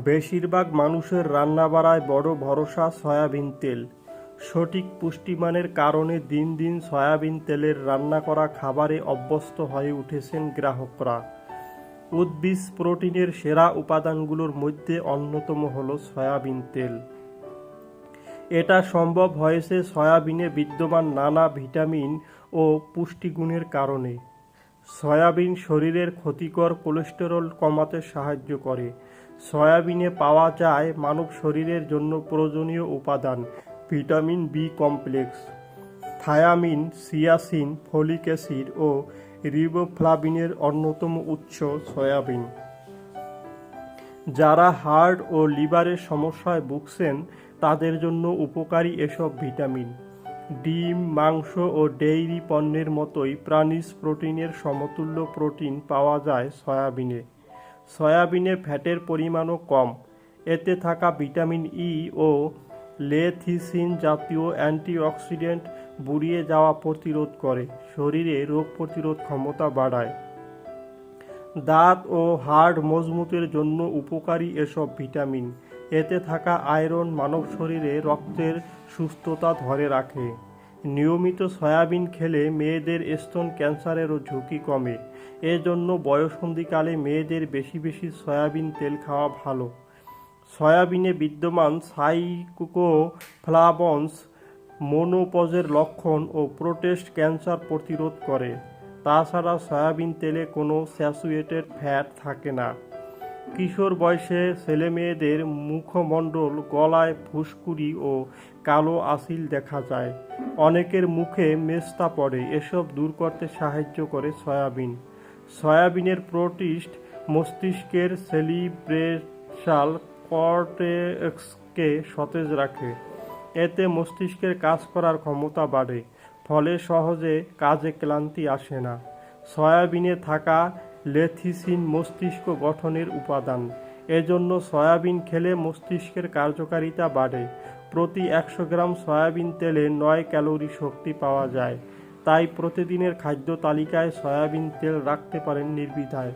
বেশিরভাগ মানুষের রান্নাবাড়ায় বড় ভরসা সয়াবিন তেল। সঠিক পুষ্টিমানের কারণে দিন দিন সয়াবিন তেলের রান্না করা খাবারে অভ্যস্ত হয়ে উঠেছেন গ্রাহকরা। উদ্ভিজ প্রোটিনের সেরা উপাদানগুলোর মধ্যে অন্যতম হল সয়াবিন তেল। এটা সম্ভব হয়েছে সয়াবিনে বিদ্যমান নানা ভিটামিন ও পুষ্টিগুণের কারণে। সয়াবিন শরীরের ক্ষতিকর কোলেস্টেরল কমাতে সাহায্য করে। সয়াবিনে পাওয়া যায় মানব শরীরের জন্য প্রয়োজনীয় উপাদান vitamin B complex, thiamine, সিয়াসিন, folic acid ও রিবোফ্লাভিনের অন্যতম উৎস সয়াবিন। যারা হার্ট ও লিভারের সমস্যায় ভুগছেন, তাদের জন্য উপকারী এসব ভিটামিন। ডিম, মাংস ও ডেইরি পণ্যের মতোই প্রাণীজ প্রোটিনের সমতুল্য প্রোটিন পাওয়া যায় সয়াবিনে। সয়াবিনে ফ্যাটের পরিমাণও কম। এতে থাকা ভিটামিন ই ও লেথিসিন জাতীয় অ্যান্টিঅক্সিডেন্ট বুড়িয়ে যাওয়া প্রতিরোধ করে। শরীরে রোগ প্রতিরোধ ক্ষমতা বাড়ায়। দাঁত ও হাড় মজবুতের জন্য উপকারী এসব ভিটামিন। এতে থাকা আয়রন মানব শরীরে রক্তের সুস্থতা ধরে রাখে। নিয়মিত সয়াবিন খেলে মেয়েদের স্তন ক্যান্সারেরও ঝুঁকি কমে। এজন্য বয়সন্ধিকালে মেয়েদের বেশি বেশি সয়াবিন তেল খাওয়া ভালো। সয়াবিনে বিদ্যমান সাইকোফ্লাভনস মোনোপজের লক্ষণ ও প্রোটেস্ট ক্যান্সার প্রতিরোধ করে। তাছাড়া সয়াবিন তেলে কোনো স্যাচুয়েটেড ফ্যাট থাকে না। কিশোর বয়সে ছেলেমেয়েদের মুখমণ্ডল, গলায় ফুসকুড়ি ও কালো আসিল দেখা যায়। অনেকের মুখে মেস্তা পড়ে। এসব দূর করতে সাহায্য করে সয়াবিন। সয়াবিনের প্রোটিস্ট মস্তিষ্কের সেলিব্রেশাল কর্টেক্সকে সতেজ রাখে। এতে মস্তিষ্কের কাজ করার ক্ষমতা বাড়ে, ফলে সহজে কাজে ক্লান্তি আসে না। সয়াবিনে থাকা লেথিসিন মস্তিষ্ক গঠনের উপাদান। এজন্য সয়াবিন খেলে মস্তিষ্কের কার্যকারিতা বাড়ে। প্রতি একশো গ্রাম সয়াবিন তেলে নয় ক্যালোরি শক্তি পাওয়া যায়। তাই প্রতিদিনের খাদ্য তালিকায় সয়াবিন তেল রাখতে পারেন নির্দ্বিধায়